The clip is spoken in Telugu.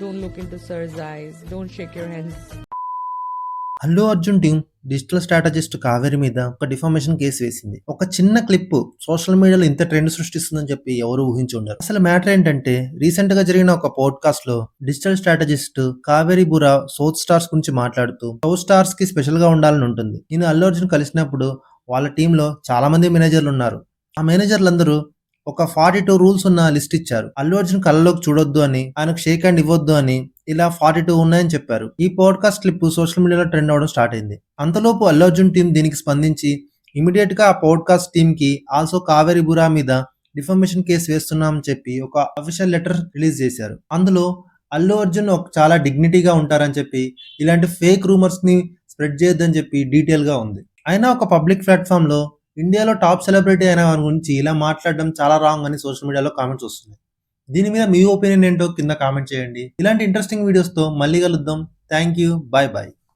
don't look into sir's eyes, don't shake your hands. Allu Arjun team digital strategist Kaveri మీద ఒక డిఫార్మేషన్ కేసు వేసింది. ఒక చిన్న క్లిప్ సోషల్ మీడియాలో ఇంత ట్రెండ్ సృష్టిస్తుందని చెప్పి ఎవరు ఊహించి ఉండరు. అసలు మ్యాటర్ ఏంటంటే రీసెంట్గా జరిగిన ఒక పాడ్కాస్ట్లో digital strategist Kaveri Bura south stars గురించి మాట్లాడుతూ సౌత్ స్టార్స్కి స్పెషల్గా ఉండాలని ఉంటుంది. నేను అల్లు అర్జున్ కలిసినప్పుడు వాళ్ళ టీంలో చాలా మంది మేనేజర్లు ఉన్నారు. ఆ మేనేజర్లందరూ ఒక ఫార్టీ టూ రూల్స్ ఉన్న లిస్ట్ ఇచ్చారు. అల్లు అర్జున్ కళ్ళలోకి చూడొద్దు అని ఆయనకు షేక్ హ్యాండ్ ఇవ్వద్దు అని ఇలా ఫార్టీ టూ ఉన్నాయని చెప్పారు. ఈ పాడ్కాస్ట్ క్లిప్ సోషల్ మీడియాలో ట్రెండ్ అవడం స్టార్ట్ అయింది. అంతలోపు అల్లు అర్జున్ టీం దీనికి స్పందించి ఇమీడియట్గా ఆ పాడ్కాస్ట్ టీమ్కి ఆల్సో కావేరి బురా మీద డిఫర్మేషన్ కేసు వేస్తున్నామని చెప్పి ఒక అఫీషియల్ లెటర్ రిలీజ్ చేశారు. అందులో అల్లు అర్జున్ ఒక చాలా డిగ్నిటీగా ఉంటారని చెప్పి ఇలాంటి ఫేక్ రూమర్స్ని స్ప్రెడ్ చేయొద్దని చెప్పి డీటెయిల్గా ఉంది. అయినా ఒక పబ్లిక్ ప్లాట్ఫామ్లో ఇండియాలో టాప్ సెలబ్రిటీ అయిన వారి గురించి ఇలా మాట్లాడడం చాలా రాంగ్ అని సోషల్ మీడియాలో కామెంట్స్ వస్తున్నాయి. దీని మీద మీ ఒపీనియన్ ఏంటో కింద కామెంట్ చేయండి. ఇలాంటి ఇంట్రెస్టింగ్ వీడియోస్తో మళ్ళీ కలుద్దాం. Thank you bye bye